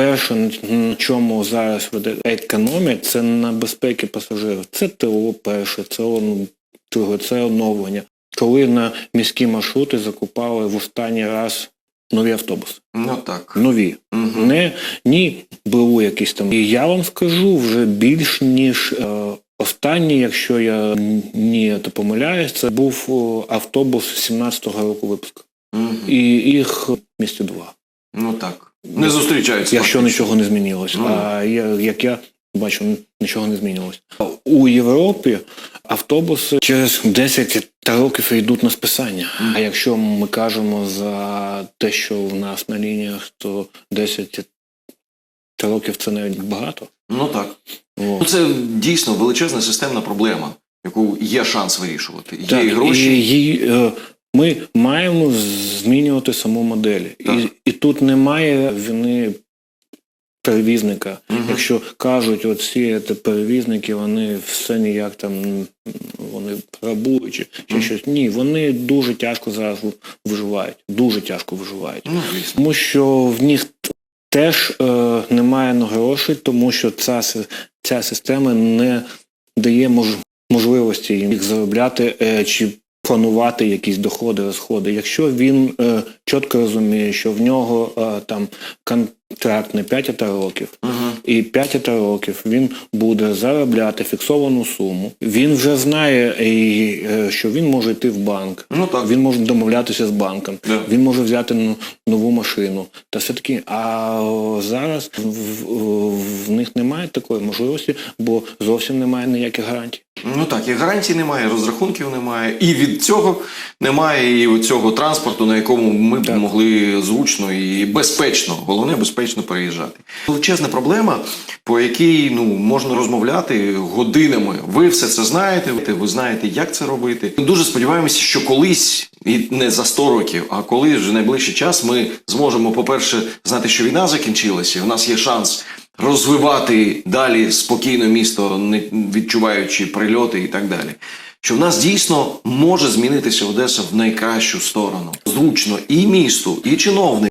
перше, на чому зараз веде економять, це на безпеки пасажирів. Це ТО перше, це друге, це оновлення. Коли на міські маршрути закупали в останній раз нові автобуси. Ну так. Нові. Мгм. Не ні БУ якісь там. І я вам скажу вже більш ніж е, останній, якщо я не помиляюсь, це був автобус 17-го року випуску. Мгм. І їх місті два. Ну так. Не зустрічаються. Якщо нічого не змінилось. Ну. А я, як я бачу, нічого не змінилось. У Європі автобуси через 10 років йдуть на списання. Мгм. А якщо ми кажемо за те, що у нас на лініях, то 10 років це навіть багато. Ну так. О. Ну це дійсно величезна системна проблема, яку є шанс вирішувати. Є Так, і гроші. І, її, е, ми маємо змінювати саму модель. І, Так. і тут немає вини перевізника. Мгм. Якщо кажуть, оці перевізники, вони все ніяк там вони грабують чи, Мгм. щось. Ні, вони дуже тяжко зараз виживають. Дуже тяжко виживають. Звісно. Тому що в них теж е, немає на грошей, тому що ця, ця система не дає мож, можливості їм заробляти е, чи планувати якісь доходи, розходи. Якщо він е, чітко розуміє, що в нього е, там контракт на 5 років, Угу. і 5 років він буде заробляти фіксовану суму. Він вже знає, і, е, що він може йти в банк. Ну так. Він може домовлятися з банком. Да. Він може взяти нову машину. Та все таки, а зараз в, в, в них немає такої можливості, бо зовсім немає ніяких гарантій. Ну так, і гарантій немає, розрахунків немає, і від цього немає і цього транспорту, на якому ми б могли зручно і безпечно, головне безпечно переїжджати. Величезна проблема, по якій ну можна розмовляти годинами. Ви все це знаєте, ви знаєте, як це робити. Ми дуже сподіваємося, що колись, і не за 100 років, а коли вже найближчий час ми зможемо, по-перше, знати, що війна закінчилася, і в нас є шанс розвивати далі спокійно місто, не відчуваючи прильоти і так далі. Що в нас дійсно може змінитися Одеса в найкращу сторону. Зручно і місту, і чиновникам.